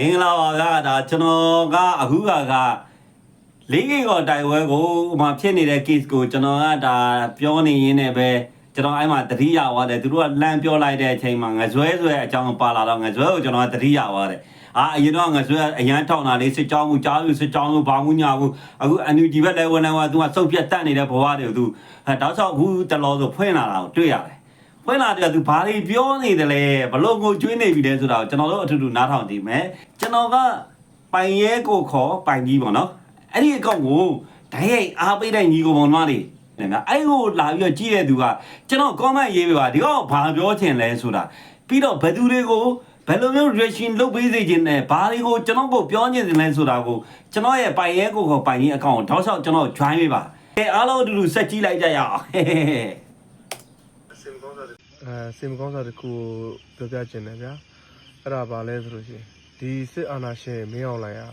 အင်္ဂလာပါဗျာဒါကျွန်တော်ကအခုကကလေးကိကောတိုင်ဝဲကိုဟိုမှာဖြစ်နေတဲ့ case ကိုကျွန်တော်ကဒါပြောနေရင်းနဲ့ပဲကျွန်တော်အဲ့မှာတတိယသွားတယ်သူတို့ကလမ်းပြောလိုက်တဲ့အချိန်မှာငဇွဲဆွဲအကြောင်းပါလာတော့ငဇွဲကိုကျွန်တော်ကတတိယသွားတယ်အာအရင်တော့ငဇွဲအရန်ထောင်းတာလေးစစ်ကြောင်းကိုကြားယူစစ်ကြောင်းကိုဘာမှညာဘူးအခုအန်ယူဒီဘက်လည်းဝန်ထမ်းကသူကစုပ်ပြတ်တက်နေတဲ့ဘဝတွေကိုသူအဲတောက်ချောက်အခုတလောဆိုဖွင့်လာတာကိုတွေ့ရတယ် ဖွင့်လာတဲ့သူဘာတွေပြောနေတယ်လဲဘလို့ကိုကျွေးနေပြီလဲဆိုတာကိုကျွန်တော်တို့အထူးထူးနားထောင်ကြည့်မယ်ကျွန်တော်ကပိုင်ရဲကိုခေါ်ပိုင်ကြီးပေါ့နော်အဲ့ဒီအကောင့်ကိုဓာတ်ရိုက်အားပေးတဲ့ညီကိုပေါင်းမလေးနေမှာအဲ့ကိုလာပြီးတော့ကြည့်တဲ့သူကကျွန်တော် comment ရေးပေးပါဒီကောင်ဘာပြောချင်လဲဆိုတာပြီးတော့ဘယ်သူတွေကိုဘယ်လိုမျိုး reaction လုပ်ပေးစေချင်လဲဘာတွေကိုကျွန်တော်ကိုပြောချင်တယ်လဲဆိုတာကိုကျွန်တော်ရဲ့ပိုင်ရဲကိုခေါ်ပိုင်ကြီးအကောင့်ကိုတောက်လျှောက်ကျွန်တော် join ပေးပါအဲအားလုံးအတူတူဆက်ကြည့်လိုက်ကြရအောင်ဟဲ့ဟဲ့ဟဲ့ အစင်ကောင်းစား အဲစင်ကောင်းစားတစ်ခုကိုပြောပြချင်တယ်ဗျာအဲ့ဒါဘာလဲဆိုလို့ရှိရင်ဒီစစ်အာဏာရှင်မင်းအောင်လှိုင်ဟာ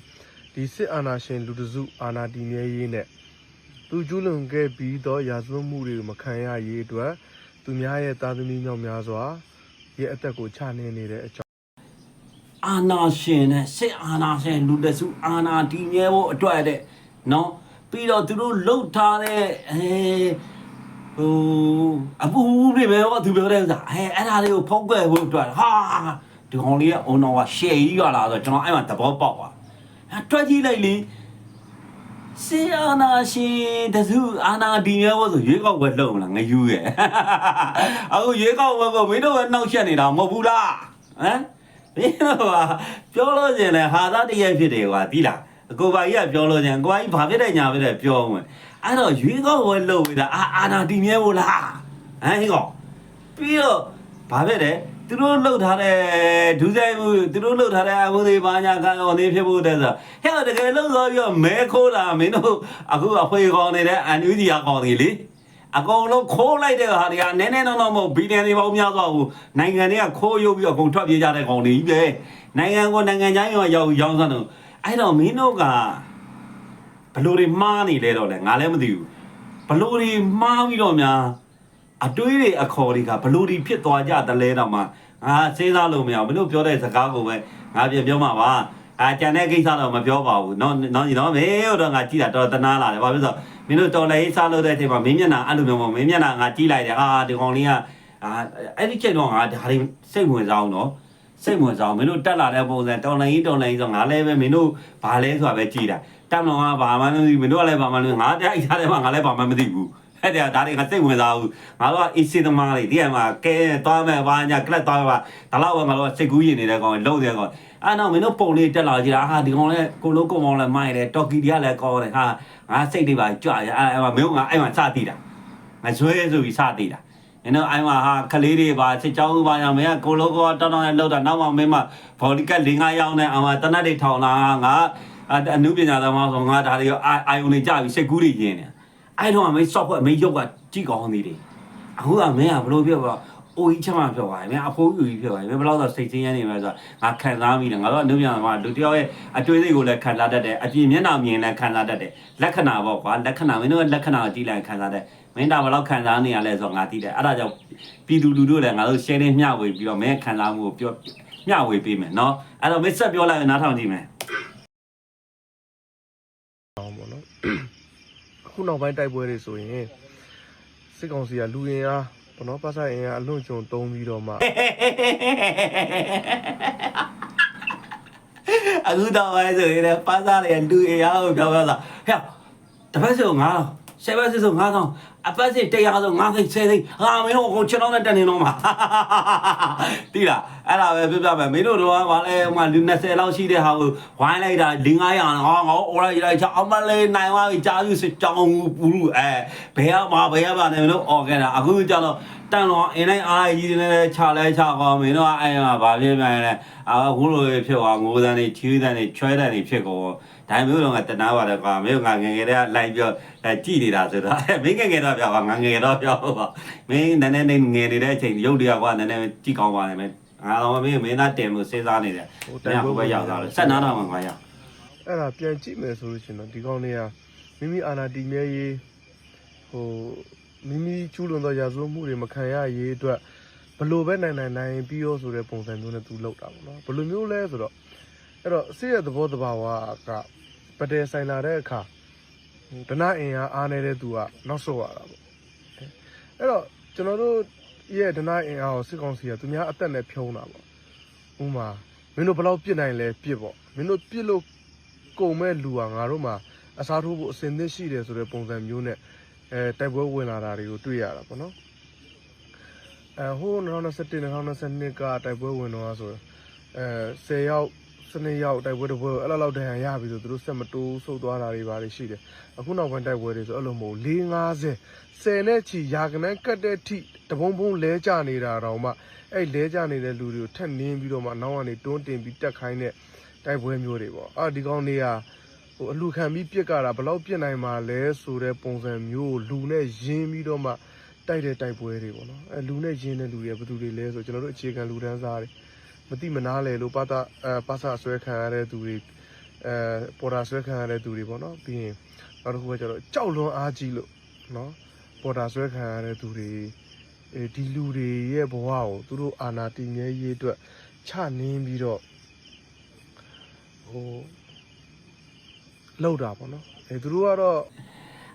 ဒီစစ်အာဏာရှင်လူတစုအာဏာတည်မြဲရေးနဲ့သူကျူးလွန်ခဲ့ပြီးတော့ရာဇဝတ်မှုတွေကိုမခံရရေးအတွက်သူများရဲ့တာသမီမြောက်များစွာရဲ့အသက်ကိုချနေနေတဲ့အကြောင်းအာနာရှင်နဲ့စစ်အာနာရှင်လူတစုအာနာတည်မြဲဖို့အတွက်တဲ့နော်ပြီးတော့သူတို့လှုပ်ထားတဲ့အဲ ဟိုအပူတွေပဲဟောသူပြောတဲ့ဥစ္စာအဲအဲ့ဒါလေးကိုဖုံးကွယ်ဖို့အတွက်ဟာဒီကောင်လေးကအုံတော်ကရှယ်ကြီးရလာဆိုကျွန်တော်အဲ့မှာသဘောပေါက်သွားအဲတွက်ကြည့်လိုက်လေစစ်အာနာရှင်တစုအာနာတည်မြဲဖို့ဆိုရွေးကောက်ပွဲလုပ်မလားငယူရဲ့အခုရွေးကောက်ပွဲကိုမင်းတို့ကနှောက်ရှက်နေတာမဟုတ်ဘူးလားဟမ်မင်းတို့ကပြောလို့ကျင်လဲဟာသားတည့်ရဲ့ဖြစ်တယ်ကွာဒီလားအကိုပါကြီးကပြောလို့ကျင်ကိုပါကြီးဘာဖြစ်တဲ့ညာဖြစ်တဲ့ပြောဝင် အဲ့တော့ရွေးကောက်ဝဲလုပ်ပြီးတာအာအာနာတည်မြဲဖို့လားဟမ်ဟင်ကောပြီးတော့ဘာဖြစ်တယ်သူတို့လှုပ်ထားတဲ့ဒူးဆိုင်မှုသူတို့လှုပ်ထားတဲ့အမှုတွေဘာညာကံအောင်နေဖြစ်ဖို့တဲ့ဆိုဟဲ့တကယ်လှုပ်သွားပြီးတော့မဲခိုးတာမင်းတို့အခုအဖွေကောင်းနေတဲ့အန်ယူဒီယာကောင်းနေလေအကုန်လုံးခိုးလိုက်တဲ့ဟာတွေကနည်းနည်းတော့တော့မဟုတ်ဘီလီယံတွေပေါင်းများစွာကိုနိုင်ငံတွေကခိုးရုပ်ပြီးတော့အကုန်ထွက်ပြေးကြတဲ့ကောင်တွေကြီးပဲနိုင်ငံကိုနိုင်ငံခြားရောရောက်ရောင်းစမ်းတော့အဲ့တော့မင်းတို့က ဘလို့တွေမှားနေလဲတော့လဲငါလည်းမသိဘူးဘလို့တွေမှားပြီးတော့များအတွေးတွေအခေါ်တွေကဘလို့တွေဖြစ်သွားကြတယ်လဲတော့မှငါစဉ်းစားလို့မရဘူးမင်းတို့ပြောတဲ့စကားကိုပဲငါပြန်ပြောမှာပါအာကြံတဲ့ကိစ္စတော့မပြောပါဘူးเนาะเนาะညီတော်မေတော့ငါကြည့်တာတော်တော်တနာလာတယ်ဘာဖြစ်လို့လဲဆိုတော့ မင်းတို့တော်လည်းစားလို့တဲ့အချိန်မှာမင်းမျက်နှာအဲ့လိုမျိုးမဟုတ်မင်းမျက်နှာငါကြည့်လိုက်တယ်အာဒီကောင်လေးကအာအဲ့ဒီချိန်တော့ငါဒါတွေစိတ်ဝင်စားအောင်နော် စိတ်ဝင်စားအောင်မင်းတို့တက်လာတဲ့ပုံစံတော်လည်းတော်လည်းဆိုငါလည်းပဲမင်းတို့ဘာလဲဆိုတာပဲကြည့်တာတက်တော့ကဘာမှမသိဘူးမင်းတို့ကလည်းဘာမှမသိဘူးငါတရားအိထားတယ်မှာငါလည်းဘာမှမသိဘူးအဲ့ဒါဒါတွေကစိတ်ဝင်စားဘူးငါတို့ကအစ်စစ်သမားတွေဒီကမှာကဲသွားမယ်ဘာညာကလပ်သွားမှာဒါတော့ငါတို့ကစိတ်ကူးရင်နေတဲ့ကောင်လုံးတဲ့ကောင်အဲ့တော့မင်းတို့ပုံလေးတက်လာကြည့်တာဟာဒီကောင်လည်းကိုလုံးကိုမောင်လည်းမိုက်တယ်တော်ကီတွေကလည်းကောတယ်ဟာငါစိတ်တွေပါကြွရအဲ့အဲ့မှာမင်းကအဲ့မှာစတည်တာငါဇွဲဆိုပြီးစတည်တာ နင်တို့အဲ့မှာဟာကလေးတွေပါစစ်ကြောင်းပါရမင်းကကိုလုံးကောတောင်းတောင်းနဲ့လောက်တာနောက်မှမင်းမဘော်လီကတ်၄၅ရောင်းနဲ့အမှတနတ်တွေထောင်လာငါအနုပညာသမားဆိုငါဒါတွေအာယုန်တွေကြပြီးစိတ်ကူးတွေရင်းနေအဲ့တော့မင်းဆော့ဖွဲ့မင်းရုပ်ကကြည့်ကောင်းသေးတယ်အခုကမင်းကဘလို့ပြောပါ အိုကြီးချမ်းမပြောပါရင်မင်းအဖိုးကြီးပြောပါရင်မင်းဘယ်တော့တော့စိတ်ချင်းရနေမှာဆိုတော့ငါခံစားမိတယ်ငါတို့အနုပညာသမားလူတယောက်ရဲ့အတွေ့အကြုံကိုလည်းခံစားတတ်တယ်အပြင်မျက်နှာမြင်လည်းခံစားတတ်တယ်လက္ခဏာပေါ့ကွာလက္ခဏာမင်းတို့လက္ခဏာကိုကြည့်လိုက်ခံစားတတ်မင်းဒါဘယ်လောက်ခံစားနေရလဲဆိုတော့ငါသိတယ်အဲ့ဒါကြောင့်ပြည်သူလူထုလည်းငါတို့ share နဲ့မျှဝေပြီးတော့မင်းခံစားမှုကိုပြောမျှဝေပေးမယ်နော်အဲ့တော့မင်းဆက်ပြောလိုက်ရင်နားထောင်ကြည့်မယ်အောင်ပေါ့နော်အခုနောက်ပိုင်းတိုက်ပွဲတွေဆိုရင်စစ်ကောင်စီကလူရင်အား ဘောနော်ပတ်ဆိုင်ရင်အားအလွန်ကျွံတုံးပြီးတော့မှအခုတော့ပဲဆိုရင်လည်းပါစားတယ်လူအရာကိုပြောပြောတာဟဲ့တပတ်ဆို9000 ဆယ်ပတ်ဆို9000အပတ်စီတရားဆို9သိန်း10သိန်းဟာမင်းတို့ကိုကျွန်တော်နဲ့တက်နေတော့မှာတိလားအဲ့ဒါပဲပြပြမယ်မင်းတို့တော့ကလည်းဟိုမှာလူ20လောက်ရှိတဲ့ဟာကိုဝိုင်းလိုက်တာ၄900ဟာငါအော်လိုက်လိုက်ချအမလေးနိုင်သွားပြီကြားယူစစ်ကြောင်းဘူးအဲဘယ်ကမှာဘယ်ကမှာနေမလို့အော်ခဲ့တာအခုကျတော့ တန်တော့အင်းလိုက်အားကြီးနေတယ်ခြာလဲခြာကောမင်းတို့အဲ့မှာဗာပြပြန်လဲအခုလိုဖြစ်သွားငိုးတန်းနေချီးတန်းနေချွဲတန်းနေဖြစ်ကုန်ဒါမျိုးတော့ငါတနာပါတယ်ကွာမင်းငါငငယ်တည်းကလိုက်ပြောကြည်နေတာဆိုတော့မင်းငငယ်တော့ပြောပါငါငငယ်တော့ပြောပါမင်းနည်းနည်းငယ်နေတဲ့အချိန်ရုပ်တွေကကွာနည်းနည်းကြည့်ကောင်းပါလိမ့်မယ်ငါတော့မင်းမင်းသားတင်လို့စဉ်းစားနေတယ်ဟိုဘက်ရောက်သွားတယ်ဆက်နာတော့မှငါရောက်အဲ့ဒါပြန်ကြည့်မယ်ဆိုလို့ရှိရင်တော့ဒီကောင်းလေးကမိမိအာဏာတည်မြဲရေးဟို မိမိကျူးလွန်သောရာဇဝတ်မှုတွေမခံရရေးအတွက်ဘလို့ပဲနိုင်နိုင်နိုင်ပြီးရောဆိုတဲ့ပုံစံမျိုးနဲ့သူလောက်တာပေါ့နော်ဘလို့မျိုးလဲဆိုတော့အဲ့တော့စစ်ရဲ့သဘောတဘာဝကပတဲဆိုင်လာတဲ့အခါဒနာအင်အားအားနေတဲ့သူကနောက်ဆုတ်ရတာပေါ့အဲ့တော့ကျွန်တော်တို့ရဲ့ဒနာအင်အားကိုစစ်ကောင်စီကသူများအသက်နဲ့ဖြုံးတာပေါ့ဥမာမင်းတို့ဘယ်လောက်ပြစ်နိုင်လဲပြစ်ပေါ့မင်းတို့ပြစ်လို့ကုန်မဲ့လူကငါတို့မှာအစားထိုးဖို့အစင်သစ်ရှိတယ်ဆိုတဲ့ပုံစံမျိုးနဲ့ အဲတိုက်ပွဲဝင်လာတာတွေကိုတွေ့ရတာပေါ့နော်အဲဟို2021 2022ကတိုက်ပွဲဝင်တော့ဆိုအဲ10ယောက်12ယောက်တိုက်ပွဲတစ်ပွဲကိုအဲ့လောက်လောက်တန်ရရပြီဆိုသူတို့ဆက်မတိုးဆုတ်သွားတာတွေပါရှိတယ်အခုနောက်ပိုင်းတိုက်ပွဲတွေဆိုအဲ့လိုမဟုတ်450 10နဲ့ချီရာကနန်းကတ်တဲ့ထိတပုံပုံလဲကြနေတာတော့မှအဲ့လဲကြနေတဲ့လူတွေကိုထက်နင်းပြီးတော့မှနောက်ကနေတွန်းတင်ပြီးတက်ခိုင်းတဲ့တိုက်ပွဲမျိုးတွေပေါ့အာဒီကောင်တွေကဟို အလူခံပြီးပြစ်ကြတာဘယ်လောက်ပြစ်နိုင်မှာလဲဆိုတဲ့ပုံစံမျိုးကိုလူနဲ့ရင်းပြီးတော့မှတိုက်တဲ့တိုက်ပွဲတွေပေါ့နော်အဲလူနဲ့ရင်းတဲ့လူတွေကဘယ်သူတွေလဲဆိုကျွန်တော်တို့အခြေခံလူတန်းစားတွေမတိမနာလဲလို့ပါတာအဲပါစာဆွဲခံရတဲ့သူတွေအဲပေါ်တာဆွဲခံရတဲ့သူတွေပေါ့နော်ပြီးရင်နောက်တစ်ခုကကျတော့ကြောက်လွန်အားကြီးလို့နော်ပေါ်တာဆွဲခံရတဲ့သူတွေအဲဒီလူတွေရဲ့ဘဝကိုသူတို့အာနာတည်မြဲရေးအတွက်ချနင်းပြီးတော့ဟို လောက်တာပေါ့နော်အဲသူတို့ကတော့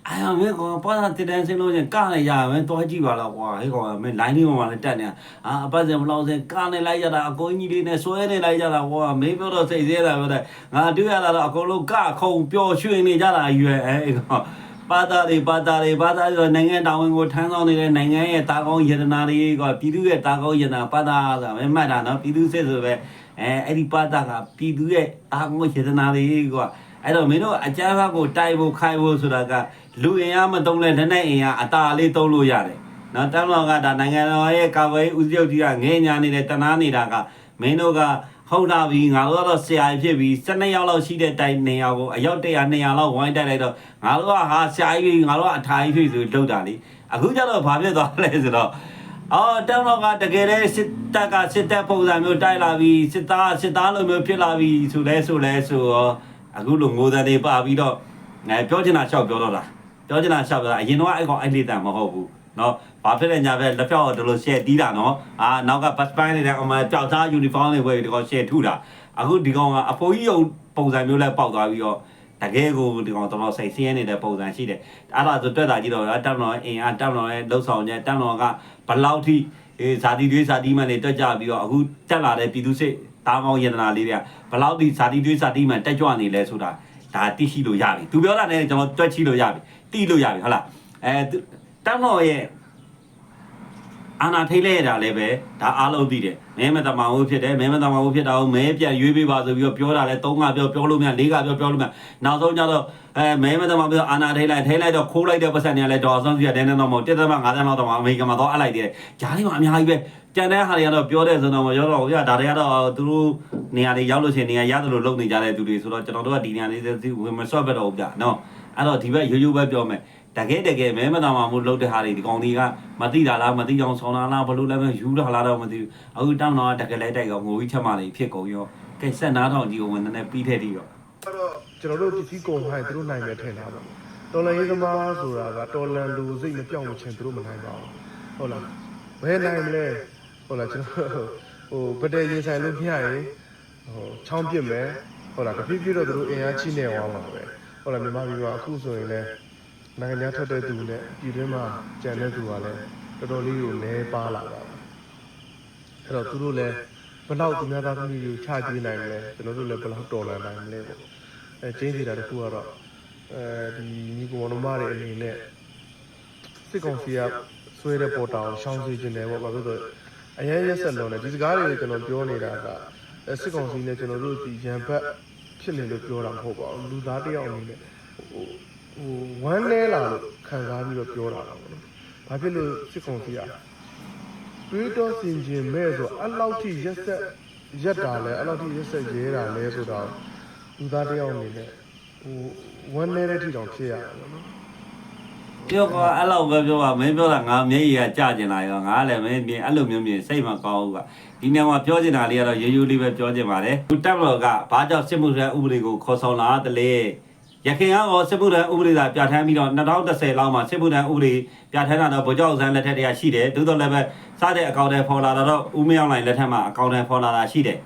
အဲ့ဟဲ့ကောင်ပတ်စံတင်တန်းစင်းလို့ချင်းကလည်းရမယ်တွားကြည့်ပါလားကွာဟဲ့ကောင်မင်းလိုင်းလေးပေါ်မှာလည်းတက်နေတာအာအပတ်စံမလောက်စင်းကနဲ့လိုက်ရတာအကုန်ကြီးလေးနဲ့ဆွဲနေလိုက်ကြတာကွာမင်းပြောတော့စိတ်ဆဲတာပြောတယ်ငါတွေ့ရတာတော့အကုန်လုံးကခုံပျော်ရွှင်နေကြတာရွယ်အဲ့ကောင်ပါတာတွေပါတာတွေပါတာဆိုနိုင်ငံတော်ဝင်ကိုထမ်းဆောင်နေတဲ့နိုင်ငံရဲ့တာကောင်းယတနာတွေကပြည်သူရဲ့တာကောင်းယတနာပါတာဆိုတာပဲမှတ်တာနော်ပြည်သူစစ်ဆိုပဲအဲအဲ့ဒီပါတာကပြည်သူရဲ့တာကောင်းယတနာတွေက အဲ့တော့မင်းတို့အကြမ်းဖက်ကိုတိုက်ဖို့ခိုင်းဖို့ဆိုတာကလူအင်အားမတုံးလဲလက်နဲ့အင်အားအတာလေးတုံးလို့ရတယ်နော်တမ်းတော်ကဒါနိုင်ငံတော်ရဲ့ကာကွယ်ဦးစီးချုပ်ကြီးကငဲညာနေတဲ့တနာနေတာကမင်းတို့ကဟုတ်တာပြီငါတို့ကတော့ဆရာကြီးဖြစ်ပြီး12ယောက်လောက်ရှိတဲ့တိုင်နေရာကိုအယောက်100 200လောက်ဝိုင်းတိုက်လိုက်တော့ငါတို့ကဟာဆရာကြီးငါတို့ကအထာကြီးဖြစ်ဆိုလှုပ်တာလေအခုကျတော့ဘာဖြစ်သွားလဲဆိုတော့အော်တောင်တော့ကတကယ်လဲစစ်တပ်ကစစ်တပ်ပုံစံမျိုးတိုက်လာပြီးစစ်သားစစ်သားလိုမျိုးဖြစ်လာပြီးဆိုလဲဆိုလဲဆိုတော့ အခုလိုငိုတဲ့တွေပါပြီးတော့ငါပြောချင်တာလျှောက်ပြောတော့တာပြောချင်တာလျှောက်ပြောတာအရင်တော့အဲ့ကောင်အဲ့လေးတန်မဟုတ်ဘူးနော်ဘာဖြစ်လဲညာပဲလက်ဖြောက်တော့လို့ရှယ်တီးတာနော်အာနောက်ကဘတ်ပိုင်းနေတဲ့အမပျောက်သားယူနီဖောင်းတွေဝယ်ဒီကောင်ရှယ်ထုတာအခုဒီကောင်ကအဖိုးကြီးုံပုံစံမျိုးလဲပေါက်သွားပြီးတော့တကယ်ကိုဒီကောင်တော်တော်စိတ်ဆင်းရဲနေတဲ့ပုံစံရှိတယ်အဲ့ဒါဆိုတွေ့တာကြည့်တော့တက်မတော်အင်အားတက်မတော်ရဲ့လှုပ်ဆောင်ချက်တက်မတော်ကဘလောက်ထိအေးဇာတိတွေးဇာတိမှန်တွေတက်ကြပြီးတော့အခုတက်လာတဲ့ပြည်သူစစ် တားမောင်းယန္တနာလေးတွေကဘလောက်ထိဇာတိတွေးဇာတိမှန်တက်ကြွနေလဲဆိုတာဒါသိရှိလို့ရပြီသူပြောတာနဲ့ကျွန်တော်တွက်ချိလို့ရပြီတိလို့ရပြီဟုတ်လားအဲတက်မတော်ရဲ့ အာနာထိတ်လဲရတာလည်းပဲဒါအားလုံးသိတယ်မဲမတမန်ဟုတ်ဖြစ်တယ်မဲမတမန်ဟုတ်ဖြစ်တာကိုမဲပြန်ရွေးပေးပါဆိုပြီးတော့ပြောတာလဲ၃ကပြောပြောလို့မရ၄ကပြောပြောလို့မရနောက်ဆုံးကျတော့အဲမဲမတမန်ပြောအာနာထိတ်လိုက်ထိတ်လိုက်တော့ခိုးလိုက်တဲ့ပတ်စံတွေကလည်းဒေါ်ဆောင်စီကတဲနေတော့မဟုတ်တက်တက်မ50လောက်တော့အမေရိကန်မှာတော့အပ်လိုက်တယ်ဂျားလေးမှာအများကြီးပဲကြံတဲ့ဟာတွေကတော့ပြောတဲ့ဆိုတော့မပြောတော့ဘူးပြဒါတွေကတော့သူတို့နေရာတွေရောက်လို့ရှိရင်နေရာရတယ်လို့လုပ်နေကြတဲ့သူတွေဆိုတော့ကျွန်တော်တို့ကဒီနေရာလေးဝင်မဆော့ဘက်တော့ဘူးဗျနော်အဲ့တော့ဒီဘက်ရိုးရိုးပဲပြောမယ် တကယ်တကယ်မဲမတော်မှာမို့လှုပ်တဲ့ဟာတွေဒီကောင်တွေကမသိတာလားမသိအောင်ဆောင်းတာလားဘလို့လဲမယူတာလားတော့မသိဘူးအခုတောင်းတော့တကယ်လဲတိုက်ရောငိုပြီးချက်မှလေးဖြစ်ကုန်ရောကဲဆက်နားထောင်ကြည့်အောင်နည်းနည်းပြီးထက်တီးရောကတော့ကျွန်တော်တို့ပစ္စည်းကုန်ဖိုင်သူတို့နိုင်မယ်ထင်တာပေါ့တော်လန်ရေးသမားဆိုတာကတော်လန်လူစိတ်မပြောင်းမချင်းသူတို့မနိုင်ပါဘူးဟုတ်လားဘယ်နိုင်မလဲဟုတ်လားကျွန်တော်ဟိုဗတဲ့ရင်ဆိုင်လို့မျှရင်ဟိုချောင်းပြစ်မယ်ဟုတ်လားတဖြည်းဖြည်းတော့သူတို့အင်အားချိနေသွားမှာပဲဟုတ်လားမြန်မာပြည်မှာအခုဆိုရင်လည်း နိုင်ငံခြားထွက်တဲ့သူနဲ့ပြည်တွင်းမှာကြံတဲ့သူကလည်းတော်တော်လေးကိုလဲပါလာတာအဲ့တော့သူတို့လည်းဘယ်တော့သူများသားသမီးကိုချကြည့်နိုင်မလဲကျွန်တော်တို့လည်းဘယ်တော့တော်လာနိုင်မလဲပေါ့အဲကျင်းစီတာတစ်ခုကတော့အဲဒီညီကောင်မတွေအနေနဲ့စစ်ကောင်စီကဆွဲတဲ့ပေါ်တာကိုရှောင်းစီခြင်းတယ်ပေါ့ဘာလို့လဲဆိုတော့အရင်ရက်ဆက်လုံးတယ်ဒီစကားတွေကိုကျွန်တော်ပြောနေတာကအဲစစ်ကောင်စီနဲ့ကျွန်တော်တို့ဒီရန်ဘက်ဖြစ်နေလို့ပြောတာမဟုတ်ပါဘူးလူသားတစ်ယောက်အနေနဲ့ဟို ဟိုဝမ်းလဲလာလို့ခံစားပြီးတော့ပြောတာပါပေါ့နော်ဘာဖြစ်လို့စစ်ကောင်စီကတွေးတောစင်ခြင်းမဲ့ဆိုအဲ့လောက်ထိရက်ဆက်ရက်တာလဲအဲ့လောက်ထိရက်ဆက်ရဲတာလဲဆိုတော့လူသားတစ်ယောက်အနေနဲ့ဟိုဝမ်းလဲတဲ့ထိတောင်ဖြစ်ရတယ်ပေါ့နော်ပြောကအဲ့လောက်ပဲပြောပါမင်းပြောတာငါမျက်ရည်ကကြကျင်လာရောငါလည်းမင်းမြင်အဲ့လိုမျိုးမြင်စိတ်မကောင်းဘူးကဒီနေရာမှာပြောချင်တာလေးကတော့ရိုးရိုးလေးပဲပြောချင်ပါတယ်သူတက်မလို့ကဘာကြောင့်စစ်မှုထမ်းဥပဒေကိုခေါ်ဆောင်လာတလဲ ရခိုင်ကတော့စစ်မှုထမ်းဥပဒေသာပြဋ္ဌာန်းပြီးတော့2010လောက်မှာစစ်မှုထမ်းဥပဒေပြဋ္ဌာန်းတာတော့ဗိုလ်ချုပ်အောင်ဆန်းလက်ထက်တည်းကရှိတယ်သို့တော်လည်းပဲစတဲ့အကောင့်တွေဖော်လာတော့ဦးမင်းအောင်လိုင်လက်ထက်မှာအကောင့်တွေဖော်လာတာရှိတယ်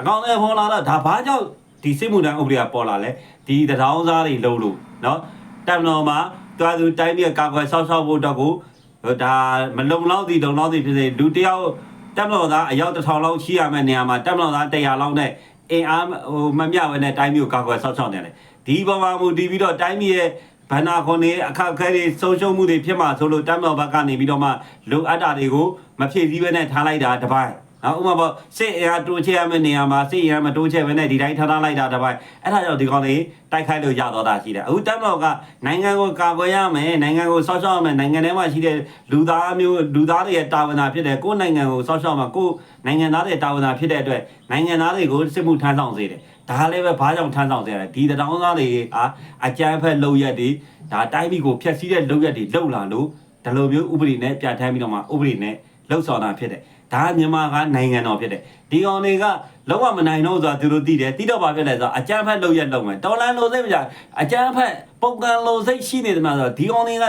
အကောင့်တွေဖော်လာတော့ဒါဘာကြောင့်ဒီစစ်မှုထမ်းဥပဒေကပေါ်လာလဲဒီတထောင်းစားတွေလုံးလို့နော်တပ်မတော်မှာတွားသူတိုင်းပြည်ကာကွယ်ဆောက်ရှောက်ဖို့တော့ကိုဒါမလုံလောက်သည်လုံလောက်သည်ဖြစ်စေလူတယောက်တပ်မတော်သားအယောက်တစ်ထောင်လောက်ရှိရမယ့်နေရာမှာတပ်မတော်သား100လောက်နဲ့အင်အားဟိုမမျှဝဲနဲ့တိုင်းပြည်ကိုကာကွယ်ဆောက်ရှောက်နေတယ် ဒီပေါ်မှာမူတည်ပြီးတော့တိုင်းပြည်ရဲ့ဘန္နာခွန်နေအခက်အခဲတွေဆုံးရှုံးမှုတွေဖြစ်မှာဆိုလို့တပ်မတော်ဘက်ကနေပြီးတော့မှလုံအပ်တာတွေကိုမဖြည့်ဆည်းဘဲနဲ့ထားလိုက်တာတစ်ပိုင်းနော်ဥပမာပေါ့စစ်အင်အားတိုးချဲ့ရမယ့်နေရာမှာစစ်အင်အားမတိုးချဲ့ဘဲနဲ့ဒီတိုင်းထားထားလိုက်တာတစ်ပိုင်းအဲ့ဒါကြောင့်ဒီကောင်လေးတိုက်ခိုက်လို့ရတော့တာရှိတယ်အခုတပ်မတော်ကနိုင်ငံကိုကာကွယ်ရမယ်နိုင်ငံကိုစောင့်ရှောက်ရမယ်နိုင်ငံထဲမှာရှိတဲ့လူသားမျိုးလူသားတွေရဲ့တာဝန်သာဖြစ်တယ်ကိုယ်နိုင်ငံကိုစောင့်ရှောက်မှာကိုယ်နိုင်ငံသားတွေတာဝန်သာဖြစ်တဲ့အတွက်နိုင်ငံသားတွေကိုစစ်မှုထမ်းဆောင်စေတယ် ဒါလည်းပဲဘာကြောင့်ထမ်းဆောင်စေရလဲဒီတထောင်သားတွေအာအကြမ်းဖက်လုပ်ရက်တွေဒါတိုင်းပြည်ကိုဖျက်ဆီးတဲ့လုပ်ရက်တွေလုပ်လာလို့ဒီလိုမျိုးဥပဒေနဲ့ပြဋ္ဌာန်းပြီးတော့မှဥပဒေနဲ့လှုပ်ဆောင်တာဖြစ်တယ် ဒါကမြန်မာကနိုင်ငံတော်ဖြစ်တယ်ဒီကောင်တွေကလုံးဝမနိုင်တော့ဆိုတာသူတို့သိတယ်သိတော့ဘာဖြစ်လဲဆိုတော့အကြမ်းဖက်လုပ်ရက်လုပ်မယ်တော်လန်လို့စိတ်မကြအကြမ်းဖက်ပုံကံလို့စိတ်ရှိနေတယ်မှာဆိုတော့ဒီကောင်တွေက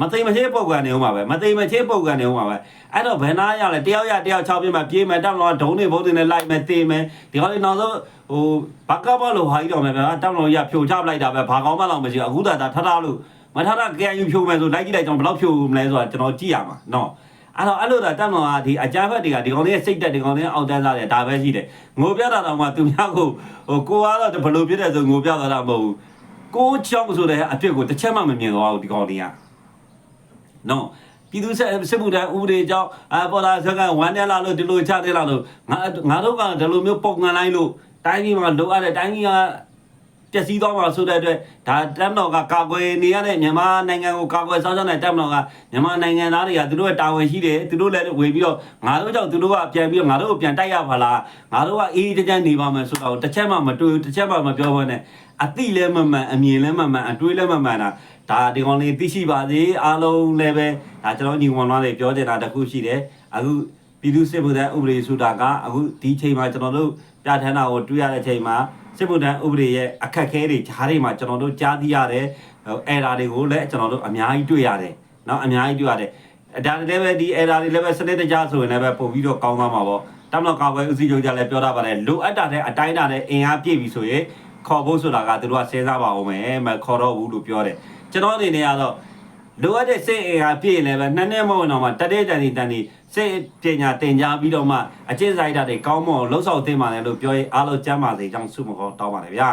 မသိမချေပုံကံနေဦးမှာပဲမသိမချေပုံကံနေဦးမှာပဲအဲ့တော့ဘယ်နာရလဲတယောက်ရတယောက်၆ပြင်းမှာပြေးမယ်တက်မလို့ဒုံးတွေဘုံတွေနဲ့လိုက်မယ်တေးမယ်ဒီကောင်တွေနောက်ဆုံးဟိုဘကဘလို့ဟာကြီးတော့မယ်ဗျာတက်မလို့ရဖြိုချပလိုက်တာပဲဘာကောင်းမှတော့မရှိဘူးအခုသာဒါထထလို့မထထကြံယူဖြိုမယ်ဆိုလိုက်ကြည့်လိုက်ကြောင်ဘယ်လောက်ဖြိုမလဲဆိုတာကျွန်တော်ကြည့်ရမှာနော် အဲ့တော့အဲ့လိုသာတက်မတော်ကဒီအကြမ်းဖက်တွေကဒီကောင်လေးရဲ့စိတ်တက်ဒီကောင်လေးအောက်တန်းစားတယ်ဒါပဲရှိတယ်ငိုပြတာတော့မှသူများကိုဟိုကိုကတော့ဘယ်လိုဖြစ်တယ်ဆိုငိုပြတာတော့မဟုတ်ဘူးကိုချောင်းဆိုတဲ့အဖြစ်ကိုတစ်ချက်မှမမြင်တော့ဘူးဒီကောင်လေးကနော်ပြည်သူ့စစ်စစ်မှုထမ်းဥပဒေကြောင့်အပေါ်လာဆက်ကဝမ်းတက်လာလို့ဒီလိုချတယ်လာလို့ငါငါတို့ကဒီလိုမျိုးပုံကန်လိုက်လို့တိုင်းပြည်မှာလိုအပ်တဲ့တိုင်းပြည်က ပျက်စီးသွားမှာဆိုတဲ့အတွက်ဒါတပ်မတော်ကကာကွယ်နေရတဲ့မြန်မာနိုင်ငံကိုကာကွယ်ဆောင်ရှောက်တဲ့တပ်မတော်ကမြန်မာနိုင်ငံသားတွေကသူတို့ရဲ့တာဝန်ရှိတယ်သူတို့လည်းဝေပြီးတော့ငါတို့ကြောင့်သူတို့ကပြန်ပြီးတော့ငါတို့ကိုပြန်တိုက်ရပါလားငါတို့ကအေးအေးတကြမ်းနေပါမယ်ဆိုတော့တစ်ချက်မှမတွေ့ဘူးတစ်ချက်မှမပြောဘဲနဲ့အတိလည်းမမှန်အမြင်လည်းမမှန်အတွေးလည်းမမှန်တာဒါဒီကောင်လေးသိရှိပါသေးအားလုံးလည်းပဲဒါကျွန်တော်ညီဝန်လွှမ်းလေးပြောချင်တာတစ်ခုရှိတယ်အခုပြည်သူစစ်မှုထမ်းဥပဒေဆိုတာကအခုဒီချိန်မှာကျွန်တော်တို့ပြဋ္ဌာန်းတာကိုတွေ့ရတဲ့ချိန်မှာ စစ်မှုထမ်းဥပဒေရဲ့အခက်အခဲတွေဂျားတွေမှာကျွန်တော်တို့ကြားသိရတယ်အဲဒါတွေကိုလည်းကျွန်တော်တို့အများကြီးတွေ့ရတယ်เนาะအများကြီးတွေ့ရတယ်ဒါလည်းပဲဒီအဲဒါတွေလည်းပဲစနစ်တကျဆိုရင်လည်းပဲပို့ပြီးတော့ကောင်းသွားမှာပေါ့တမန်တော်ကာကွယ်ဦးစီးချုပ်ကြလည်းပြောတာပါတယ်လိုအပ်တာတဲ့အတိုင်းတာတဲ့အင်အားပြည့်ပြီဆိုရင်ခေါ်ဖို့ဆိုတာကသူတို့ကစဉ်းစားပါအောင်မယ်မခေါ်တော့ဘူးလို့ပြောတယ်ကျွန်တော်အနေနဲ့ကတော့လိုအပ်တဲ့စိတ်အင်အားပြည့်ရင်လည်းပဲနှစ်နှစ်မဟုတ်တော့မှတတဲ့တန်တီတန်တီ စိတ်ပညာတင်ကြားပြီးတော့မှအကျင့်စာရိတ္တတွေကောင်းမွန်လှုပ်ဆောင်သင့်ပါတယ်လို့ပြောရင်အားလုံးကျမ်းပါစေကြောင်းဆုမကောင်းတောင်းပါတယ်ဗျာ